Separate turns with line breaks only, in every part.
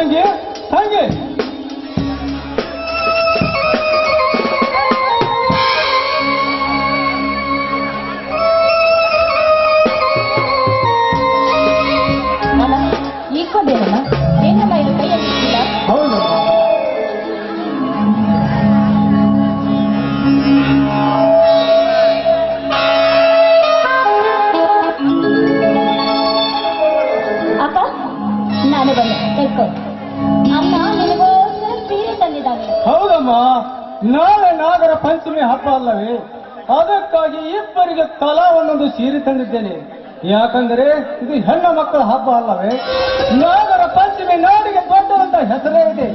ತಂಗಿ ತಂಗಿ
ಅಲ್ಲ ಈಕೊಂಡೇನಮ್ಮ ಏನಮ್ಮ
ಹೌದು
ಅಮ್ಮ ನಿನಗೋಸ್ಕರ ಸೀರೆ ತಂದಿದ್ದಾನೆ
ಹೌದಮ್ಮ ನಾಳೆ ನಾಗರ ಪಂಚಮಿ ಹಬ್ಬ ಅಲ್ಲವೇ? ಅದಕ್ಕಾಗಿ ಇಬ್ಬರಿಗೆ ತಲಾ ಒಂದೊಂದು ಸೀರೆ ತಂದಿದ್ದೇನೆ. ಯಾಕಂದರೆ ಇದು ಹೆಣ್ಣು ಮಕ್ಕಳ ಹಬ್ಬ ಅಲ್ಲವೇ? ನಾಗರ ಪಂಚಮಿ ನಾಡಿಗೆ ದೊಡ್ಡದಂತ ಹೆಸರೇ ಇದೆ.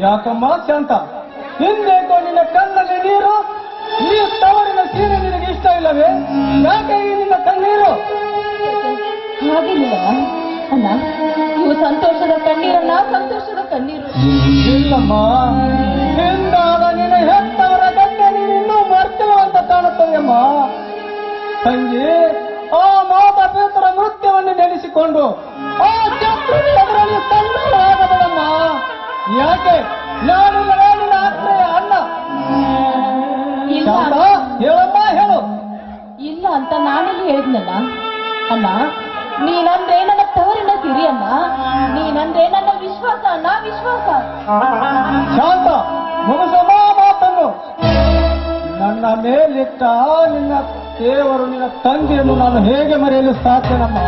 ಯಾಕಮ್ಮ ಶಾಂತ ಹಿಂದೇಕೋ ನಿನ್ನ ಕಣ್ಣಲ್ಲಿ ನೀರು ಈ ತವರಿನ ಸೀರೆ ನಿನಗೆ ಇಷ್ಟ ಇಲ್ಲವೇ? ಯಾಕೆ ಈ ನಿನ್ನ ಕಣ್ಣೀರು?
ಹಾಗಿಲ್ಲ ಸಂತೋಷದ ಕಣ್ಣೀರು.
ಇಲ್ಲಮ್ಮ ಹಿಂದಾದ ನಿನ್ನ ಹೆತ್ತವರ ಗಂಡ ನೀನು ಮರ್ತಿಲ್ಲ ಅಂತ ಕಾಣುತ್ತದೆಯಮ್ಮ. ತಂಗಿ ಆ ಮಾತಾ ಪಿತರ ನೃತ್ಯವನ್ನು ನೆನೆಸಿಕೊಂಡು ಆ ಚಕ್ರಕ್ಕೆ ಅದರಲ್ಲಿ ತಣ್ಣಗಾಗಬೇಡಮ್ಮ ಯಾಕೆ? ನಾನು ನಿನ್ನ
ಇಲ್ಲ.
ಶಾಂತ, ಹೇಳಮ್ಮ ಹೇಳು.
ಇಲ್ಲ ಅಂತ ನಾನೆಲ್ಲಿ ಹೇಳಿದ್ನಲ್ಲ ಅಣ್ಣ ನೀನಂದ್ರೆ ನನ್ನ ತವರಿನ ಸಿರಿಯನ್ನ ನೀನಂದ್ರೆ ನನ್ನ ವಿಶ್ವಾಸ, ನಾ ವಿಶ್ವಾಸ.
ಶಾಂತ, ಮುಗಿಸಮ್ಮ ಮಾತನ್ನು. ನನ್ನ ಮೇಲಿಟ್ಟ ನಿನ್ನ ದೇವರು, ನಿನ್ನ ತಂದೆಯನ್ನು ನಾನು ಹೇಗೆ ಮರೆಯಲು ಸಾಧ್ಯನಮ್ಮ?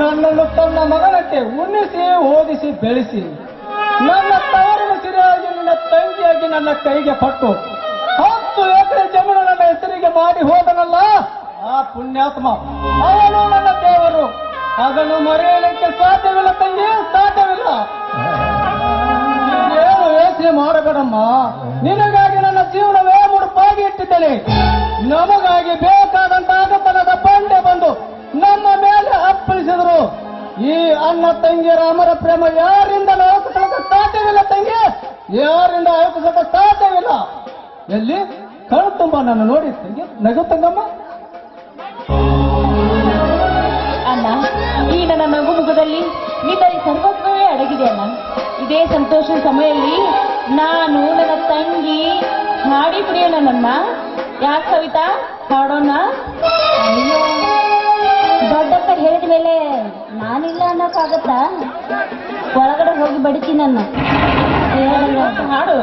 ನನ್ನನ್ನು ತನ್ನ ಮಗನಕ್ಕೆ ಉನ್ನಿಸಿ ಓದಿಸಿ, ಬೆಳೆಸಿ. ನನ್ನ ತವರಿನ ಸಿರಿಯಾಗಿ, ನಿನ್ನ ತಂಗಿಯಾಗಿ ನನ್ನ ಕೈಗೆ ಪಟ್ಟು ಹತ್ತು ಎಕರೆ ಜಮೀನು ನನ್ನ ಹೆಸರಿಗೆ ಮಾಡಿ ಹೋದನಲ್ಲ? ಆ ಪುಣ್ಯಾತ್ಮ, ಅವನು ನನ್ನ ದೇವರು. ಅದನ್ನು ಮರೆಯಲಿಕ್ಕೆ ಸಾಧ್ಯವಿಲ್ಲ ತಂಗಿ, ಸಾಧ್ಯವಿಲ್ಲ. ಏನು ಯೋಚನೆ ಮಾಡಬೇಡಮ್ಮ. ನಿನಗಾಗಿ ನನ್ನ ಜೀವನವೇ ಮುಡುಪಾಗಿ ಇಟ್ಟಿದ್ದೇನೆ. ನಮಗಾಗಿ ಬೇಕಾದಂತ ಅಗತನದ ಬಂಡೆ ಬಂದು ನಮ್ಮ ಮೇಲೆ ಅಪ್ಪಳಿಸಿದರು. ಈ ಅಣ್ಣ ತಂಗಿ ರಾಮರ ಪ್ರೇಮ ಯಾರಿಂದ ಅಳಕಿಸಲಿಕ್ಕೆ ಸಾಧ್ಯವಿಲ್ಲ ತಂಗಿ? ಯಾರಿಂದ ಅಳಕಿಸಲಿಕ್ಕೆ ಸಾಧ್ಯವಿಲ್ಲ? ಎಲ್ಲಿ? ಕಣ್ ತುಂಬ ನನ್ನ ನೋಡಿ ತಂಗಿ ನಗುತ್ತಂಗಮ್ಮ
ಈ ನನ್ನ ನಗು ಮುಖದಲ್ಲಿ ಅಡಗಿದೆ ಅಣ್ಣ ಇದೇ ಸಂತೋಷದ ಸಮಯದಲ್ಲಿ ನಾನು ನನ್ನ ತಂಗಿ ಹಾಡಿ ಕುಡಿಯೋಣ ನನ್ನ. ಯಾಕೆ ಕವಿತಾ ಹಾಡೋಣ?
ಅಯ್ಯೋ. ದೊಡ್ಡಪ್ಪ ಹೇಳಿದ ಮೇಲೆ ನಾನಿಲ್ಲ ಅನ್ನೋಕ್ಕಾಗತ್ತಾ? ಒಳಗಡೆ ಹೋಗಿ ಬಡಿತೀನಿ ನನ್ನ.
ಹಾಡು.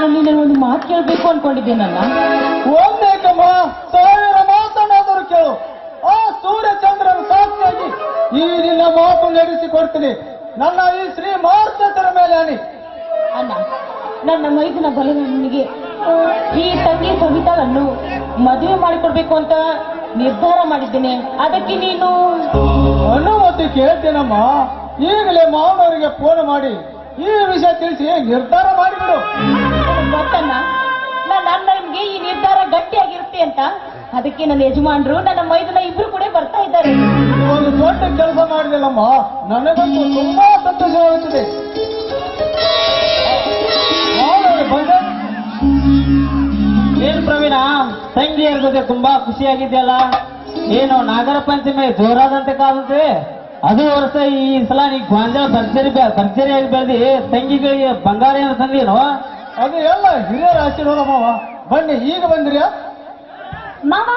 ನಾನು ನಿನ್ನ ಒಂದು ಮಾತು ಕೇಳಬೇಕು ಅನ್ಕೊಂಡಿದ್ದೇನಲ್ಲ
ಒಂದೇಕಮ್ಮ ಸಾವಿರ ಮಾತನಾದರೂ ಕೇಳು. ಆ ಸೂರ್ಯಚಂದ್ರನ ಸಾಕ್ಷಿಯಾಗಿ ಈ ನಿನ್ನ ಮಾತು ನಡೆಸಿಕೊಡ್ತೀನಿ. ನನ್ನ ಈ ಶ್ರೀ ಮಾರುತರ ಮೇಲೆ ಅಣಿ.
ಅಣ್ಣ ನನ್ನ ಮೈದಿನ ಬಲನಿಗೆ ಈ ತಂಗಿ ಸವಿತಾಳನ್ನು ಮದುವೆ ಮಾಡಿಕೊಡ್ಬೇಕು ಅಂತ ನಿರ್ಧಾರ ಮಾಡಿದ್ದೇನೆ. ಅದಕ್ಕೆ ನೀನು
ಅನುಮತಿ ಕೇಳ್ತೇನಮ್ಮ. ಈಗಲೇ ಮಾವನವರಿಗೆ ಫೋನ್ ಮಾಡಿ. ಈ ವಿಷಯ ತಿಳಿಸಿ ನಿರ್ಧಾರ ಮಾಡಿಬಿಡು.
ಗೊತ್ತಣ್ಣ ನನ್ನ ಅಣ್ಣನಿಗೆ ಈ ನಿರ್ಧಾರ ಗಟ್ಟಿಯಾಗಿರುತ್ತೆ ಅಂತ. ಅದಕ್ಕೆ ನನ್ನ ಯಜಮಾನ್ರು ನನ್ನ ಮೈದನ ಇಬ್ರು ಕೂಡ ಬರ್ತಾ ಇದ್ದಾರೆ.
ಒಂದು ದೊಡ್ಡ ಕೆಲಸ ಮಾಡಿದೆಲ್ಲಮ್ಮ ನನಗಂತೂ ತುಂಬಾ ಸಂತೋಷವಾಗುತ್ತಿದೆ
ಏನ್ ಪ್ರವೀಣ ತಂಗಿಯರ ಜೊತೆ ತುಂಬಾ ಖುಷಿಯಾಗಿದ್ಯಲ್ಲ. ಏನು ನಾಗರ ಪಂಚಮಿ ಜೋರಾದಂತೆ ಕಾದಂತೆ ಅದು ವರ್ಷ ಈ ಸಲ ನೀ ಗಾಂಜಾ ಭರ್ಜರಿ ಭರ್ಜರಿಯಾಗಿ ಬೆಳೆದಿ ತಂಗಿಗಳಿಗೆ ಬಂಗಾರ ಏನು ತಂದೇನು
ಅದು ಎಲ್ಲ ಹಿರಿಯರ ಆಶೀರ್ವಾದ ಮಾವ. ಬನ್ನಿ ಈಗ ಬಂದ್ರಿಯಾ?
ಮಾವ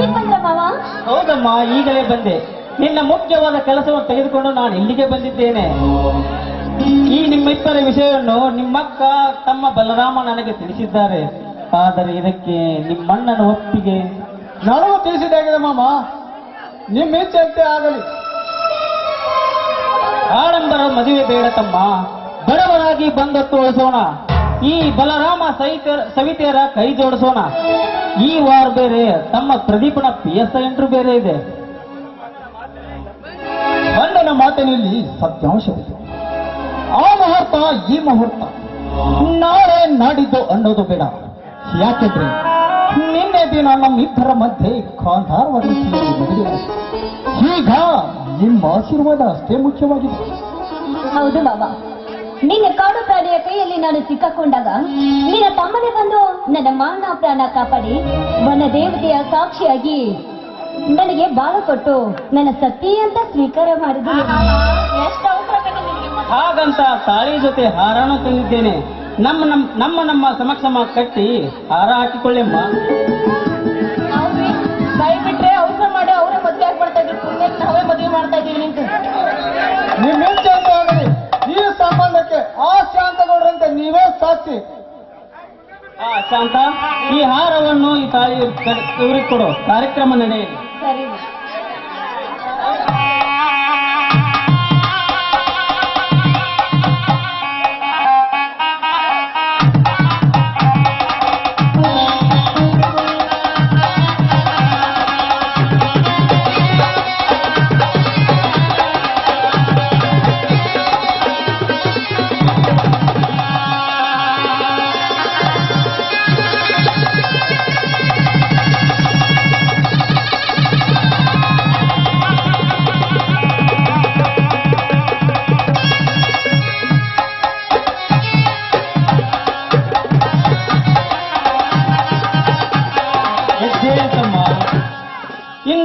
ಈಗ ಬಂದ್ರ ಮಾವ?
ಹೌದಮ್ಮ ಈಗಲೇ ಬಂದೆ. ನಿನ್ನ ಮುಖ್ಯವಾದ ಕೆಲಸವನ್ನು ತೆಗೆದುಕೊಂಡು ನಾನು ಇಲ್ಲಿಗೆ ಬಂದಿದ್ದೇನೆ. ಈ ನಿಮ್ಮಿಬ್ಬರ ವಿಷಯವನ್ನು ನಿಮ್ಮಕ್ಕ ತಮ್ಮ ಬಲರಾಮ ನನಗೆ ತಿಳಿಸಿದ್ದಾರೆ. ಆದರೆ ಇದಕ್ಕೆ ನಿಮ್ಮಣ್ಣನ ಒಪ್ಪಿಗೆ
ನನಗೂ ತಿಳಿಸಿದಾಗಿದೆ ಮಾಮ ನಿಮ್ಮ ಇಚ್ಛೆಯಂತೆ ಆಗಲಿ.
ಆಡಂಬರ ಮದುವೆ ಬೇಡ ತಮ್ಮ. ಬಡವರಾಗಿ ಬಂದತ್ತು ಉಳಿಸೋಣ. ಈ ಬಲರಾಮ ಸವಿತೆಯರ ಕೈ ಜೋಡಿಸೋಣ. ಈ ವಾರ ಬೇರೆ, ತಮ್ಮ ಪ್ರದೀಪನ ಪಿ ಎಸ್ ಎಂಟ್ರು ಬೇರೆ ಇದೆ.
ಗಂಡನ ಮಾತಿನಲ್ಲಿ ಸತ್ಯಾಂಶವಿದೆ. ಆ ಮುಹೂರ್ತ, ಈ ಮುಹೂರ್ತ ನಾಳೆ ನಾಡಿದ್ದು ಅನ್ನೋದು ಬೇಡ. ಯಾಕೆಂದ್ರೆ ನಿನ್ನೆ ದಿನ ನಮ್ಮ ಇಬ್ಬರ ಮಧ್ಯೆ ಕಾಂಧಾರವಾಗಿ. ಈಗ ನಿಮ್ಮ ಆಶೀರ್ವಾದ ಅಷ್ಟೇ ಮುಖ್ಯವಾಗಿದೆ.
ಹೌದು ಮಾವ. ನಿನ್ನ ಕಾಡು ಪ್ರಾಣಿಯ ಕೈಯಲ್ಲಿ ನಾನು ಸಿಕ್ಕಾಕೊಂಡಾಗ ನಿನ್ನ ತಮ್ಮನೇ ಬಂದು ನನ್ನ ಮಾನ ಪ್ರಾಣ ಕಾಪಾಡಿ ನನ್ನ ದೇವತೆಯ ಸಾಕ್ಷಿಯಾಗಿ ನನಗೆ ಬಾಳ ಕೊಟ್ಟು ನನ್ನ ಸತಿ ಅಂತ ಸ್ವೀಕಾರ ಮಾಡಿದ.
ಎಷ್ಟು?
ಹಾಗಂತ ತಾಳಿ ಜೊತೆ ಹಾರಾಣ ತಂದಿದ್ದೇನೆ ನಮ್ಮ ನಮ್ಮ ನಮ್ಮ ನಮ್ಮ ಸಮಕ್ಷಮ ಕಟ್ಟಿ ಹಾರ ಹಾಕಿಕೊಳ್ಳೆಮ್ಮ ಶಾಂತ ಈ ಹಾರವನ್ನು ಈ ತಾಯಿ ಇವ್ರಿಗೆ ಕೊಡು. ಕಾರ್ಯಕ್ರಮ ನಡೆಯಲಿ.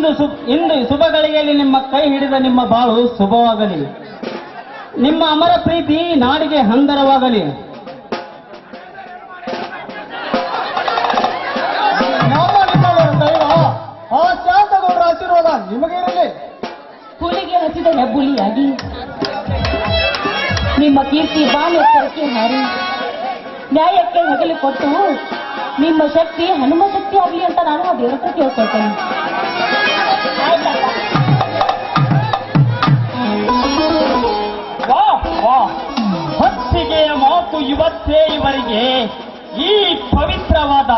ಇಂದು ಇಂದು ಶುಭ ಗಳಿಗೆಯಲ್ಲಿ ನಿಮ್ಮ ಕೈ ಹಿಡಿದ ನಿಮ್ಮ ಬಾಳು ಶುಭವಾಗಲಿ. ನಿಮ್ಮ ಅಮರ ಪ್ರೀತಿ ನಾಡಿಗೆ ಹಂದರವಾಗಲಿ.
ಕುಲಿಗೆ ಶಾಂತಗೌಡರ ಆಶೀರ್ವಾದ ನಿಮಗೆ ಇರಲಿ.
ಹುಲಿಗೆ ಹಸಿದ ಹೆಬ್ಬುಲಿಯಾಗಿ ನಿಮ್ಮ ಕೀರ್ತಿ ಬಾನೆತ್ತರಕ್ಕೆ ಹಾರಿ. ನ್ಯಾಯಕ್ಕೆ ಹೆಗಲು ಕೊಟ್ಟು ನಿಮ್ಮ ಶಕ್ತಿ ಹನುಮ ಶಕ್ತಿ ಆಗಲಿ ಅಂತ ನಾನು ಆ ದೇವ್ರ ಹತ್ರ ಕೇಳ್ಕೊಳ್ತೇನೆ.
ಹೊತ್ತಿಗೆಯ ಮಾತು ಇವತ್ತೇ ಇವರಿಗೆ. ಈ ಪವಿತ್ರವಾದ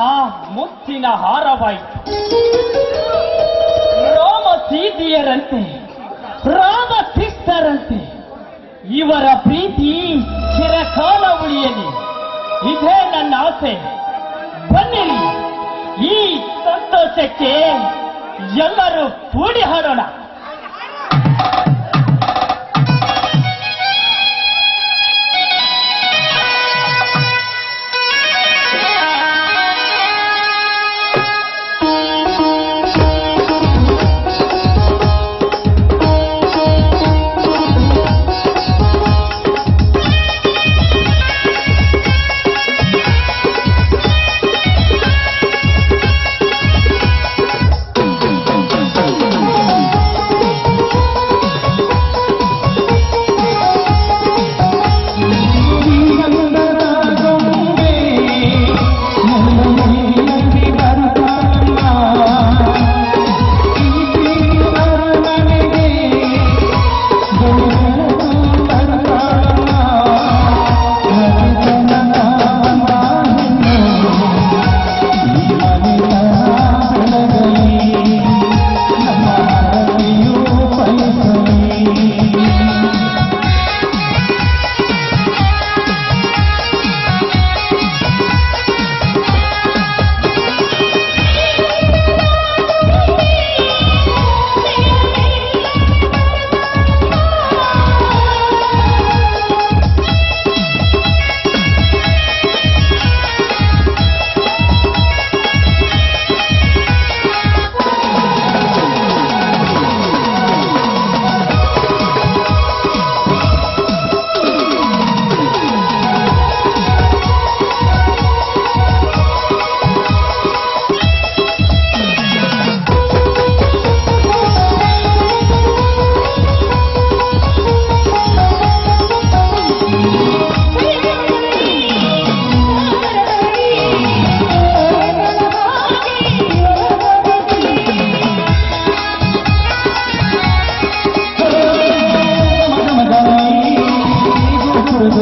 ಮುತ್ತಿನ ಹಾರವಾಯಿತು. ರಾಮ ಸೀತೆಯರಂತೆ, ರಾಮ ಇವರ ಪ್ರೀತಿ ಚಿರಕಾಲ ಉಳಿಯಲಿ. ಇದೇ ನನ್ನ ಆಸೆ. ಬನ್ನಿರಿ, ಈ ಸಂತೋಷಕ್ಕೆ ಎಲ್ಲರೂ ಕೂಡಿ ಹಾಡೋಣ.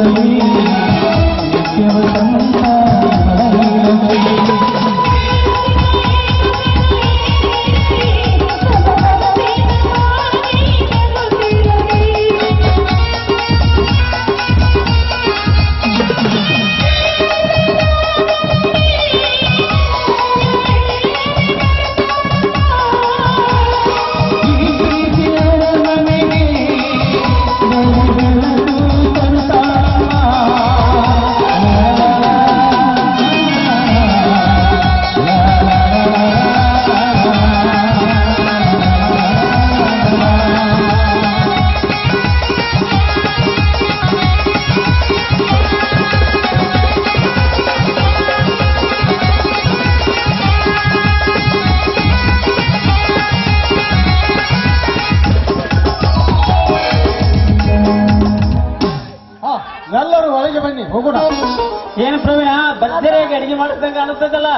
ಇರಲಿ
ಮಾಡಿದಂಗ ಅನಿಸ್ತದಲ್ಲ?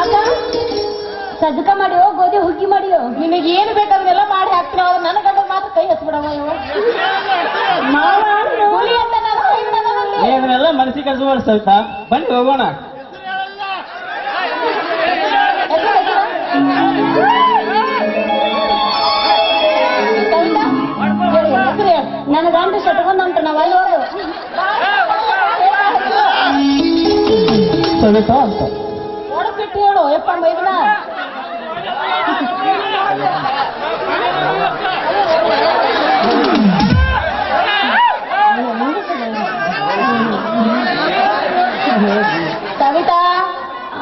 ಅಕ್ಕ ಸಜ್ಜಕ ಮಾಡಿಯೋ ಗೋಧಿ ಹುಗ್ಗಿ ಮಾಡಿಯೋ
ನಿಮಗೆ ಏನು ಬೇಕಾದ್ರೆಲ್ಲ ಮಾಡಿ ಹಾಕ್ತೀರೋ ಅವ್ರು ನನ್ನ ಗಂಡ ಮಾತ್ರ ಕೈ ಹಚ್ಬಿಡವ ಇವ. ಹುಲಿ ಅಂತ ನಾನು
ಇದನ್ನೆಲ್ಲ ಮನಸ್ಸಿಗೆ ಕಳಿಸುವ ಸವಿತಾ. ಬನ್ನಿ ಹೋಗೋಣ.
ನನ್ನ ಗಂಡ ಅಂತ ನಾವ್ ಅಲ್ಲಿ ಹೋಗು
ಸವಿತಾ ಅಂತ.
ಒಡಪಿಟ್ಟು ಹೇಳು ಯಪ್ಪ ಮೈದನ?
ಸವಿತಾ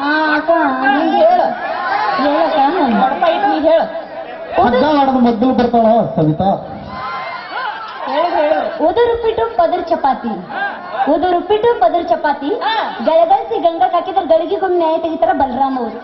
ಆ ಅಕ್ಕ ನಿಂಗೆ ಹೇಳು. ಹೇಳಕ್ಕ
ಒಡಪ ಇಟ್ಟು ನೀ ಹೇಳು.
ಹಗ್ಗ ಆಡದ ಮೊದಲು ಬರ್ತಾಳ ಸವಿತಾ?
ಹೇಳು ಹೇಳು.
ಪದರ್ ಚಪಾತಿ. ಉದುರುಪ್ಪಿಟ್ಟು ಪದರ್ ಚಪಾತಿ. ಗಳಗಲ್ಸಿ ಗಂಗಾ ಹಾಕಿದ್ರೆ ಗಳಿಗೆಗೊಂದು ನ್ಯಾಯ ತೆಗಿತಾರ ಬಲರಾಮ್ ಅವರು.